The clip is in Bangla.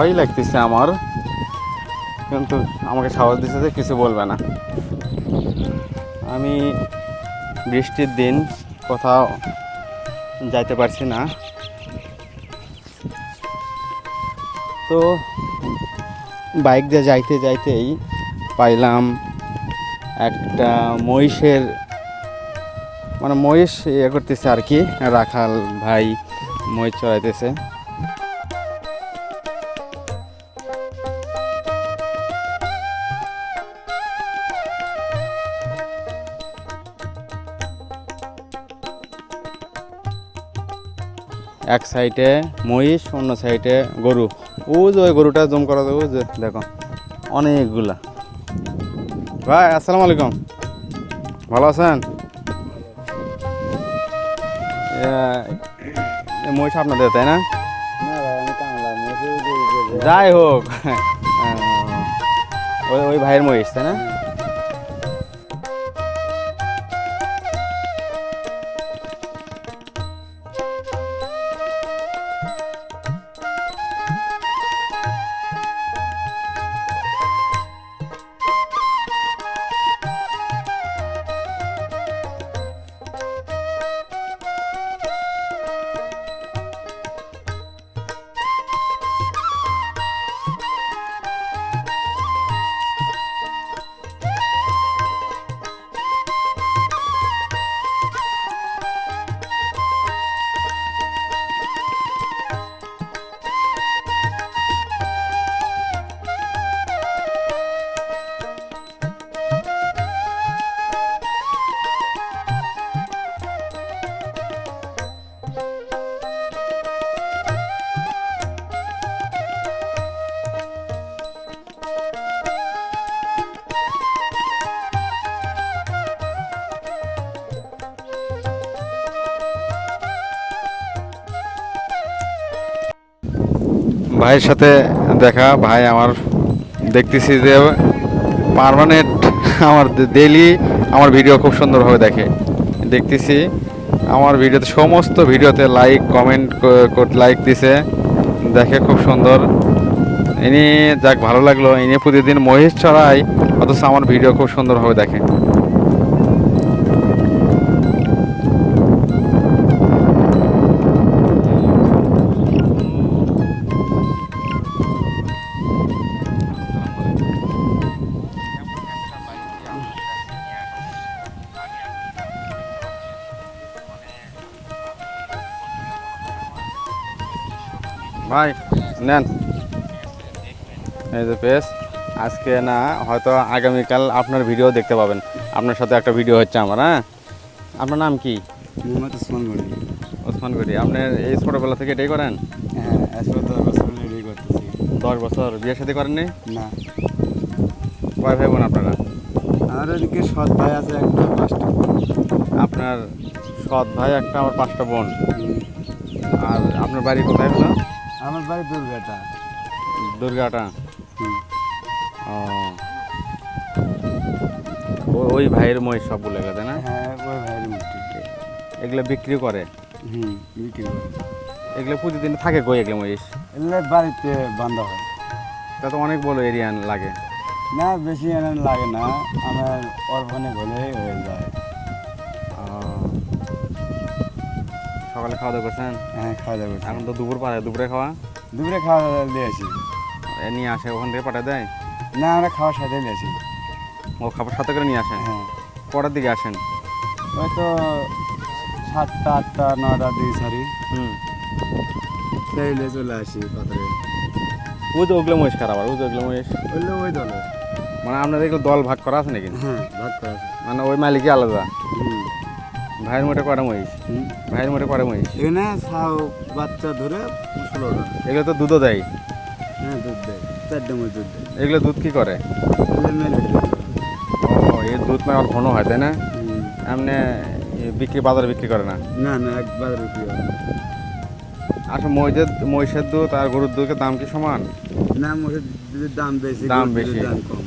ভয় লাগতেছে আমার। কিন্তু আমাকে সাহস দিচ্ছে যে কিছু বলবে না। আমি বৃষ্টির দিন কোথাও যাইতে পারছি না। তো বাইক দিয়ে যাইতে যাইতেই পাইলাম একটা মহিষের মানে মহিষ ইয়ে করতেছে আর কি, রাখাল ভাই মহিষ চড়াইতেছে। এক সাইডে মহিষ অন্য সাইডে গরু। ও যে ওই গরুটা জম করা দেবো যে দেখো অনেকগুলা। ভাই আসসালামু আলাইকুম। ভালো আছেন? মহিষ আপনাদের তাই না? যাই হোক। ওই ওই ভাইয়ের মহিষ তাই না? ভাইয়ের সাথে দেখা, ভাই আমার দেখতেছি যে পার্মানেন্ট আমার ডেলি আমার ভিডিও খুব সুন্দরভাবে দেখে। দেখতেছি আমার ভিডিওতে সমস্ত ভিডিওতে লাইক কমেন্ট লাইক দিছে, দেখে খুব সুন্দর। ইনি যাক ভালো লাগল, ইনি প্রতিদিন মহিষ চড়াই অথচ আমার ভিডিও খুব সুন্দরভাবে দেখে। ভাই নেন। এই যে পেস আজকে না হয়তো আগামীকাল আপনার ভিডিও দেখতে পাবেন। আপনার সাথে একটা ভিডিও হচ্ছে আমার হ্যাঁ? আপনার নাম কি? মোহাম্মদ ওসমান গনি। ওসমান গরি আপনার এই ছোটোবেলা থেকে এটাই করেন? হ্যাঁ দশ বছর বিয়ের সাথে করেননি? না। কয় ভাই বোন আপনারা? আমার ওদিকে সৎ ভাই আছে একটা পাঁচটা। আপনার সৎ ভাই একটা আমার পাঁচটা বোন। আর আপনার বাড়ি কোথায় হলো আমার বাড়ি দুর্গাটা। দুর্গাটা? ও। ওই ভাইয়ের মহিষ সবগুলো গেছে না? হ্যাঁ ওই ভাইয়ের মূর্তি এগুলো বিক্রি করে? হুম বিক্রি করে। এগুলো প্রতিদিন থাকে কই এগুলো মহিষ? এগুলো বাড়িতে বান্ধা হয়। তা তো অনেক বড় এরিয়া লাগে। না বেশি এনে লাগে না। আমার অর্ফানে হলেই হয়ে যায়। সকালে খাওয়া দাওয়া করছেন? হ্যাঁ খাওয়া দাওয়া করছি। এখন তো দুপুর পারে দুপুরে খাওয়া? দুপুরে খাওয়া দাওয়া দিয়ে আসি। এ নিয়ে আসে ওখান থেকে পাঠিয়ে দেয়? না আমরা খাওয়ার সাথে নিয়ে আসি। ও খাবার সাথে করে নিয়ে আসেন হ্যাঁ। কটার দিকে আসেন? ওই তো সাতটা আটটা নটা দিকে সারি হুম। সেইলে চলে আসি পাথরে ওই তো ওগুলো মহিষ খারাপ ওই তো ওগুলো মহিষ। ওইলে ওই দলে মানে আপনাদের দল ভাগ করা আছে নাকি? হ্যাঁ ভাগ করা আছে। মানে ওই মালিকই আলাদা। হুম। ভাইয়ের মোটে কটা মহিষ। ভাইয়ের মোটে কটা মহিষ? এখানে ছাও বাচ্চা ধরে ষোলোটা এগুলো তো দুধও দেয়। হ্যাঁ দুধ দেয়। চারটে মধ্যে দুধ দেয়। এগুলো দুধ কি করে। ও এই দুধ মানে ঘন হয় তাই না। এমনি বিক্রি বাজারে বিক্রি করে না? না না একবার বিক্রি করে আসলে মহিষের মহিষের দুধ আর গরুর দুধের দাম কি সমান? না মহিষের দুধের দাম বেশি দাম বেশি। দাম কম।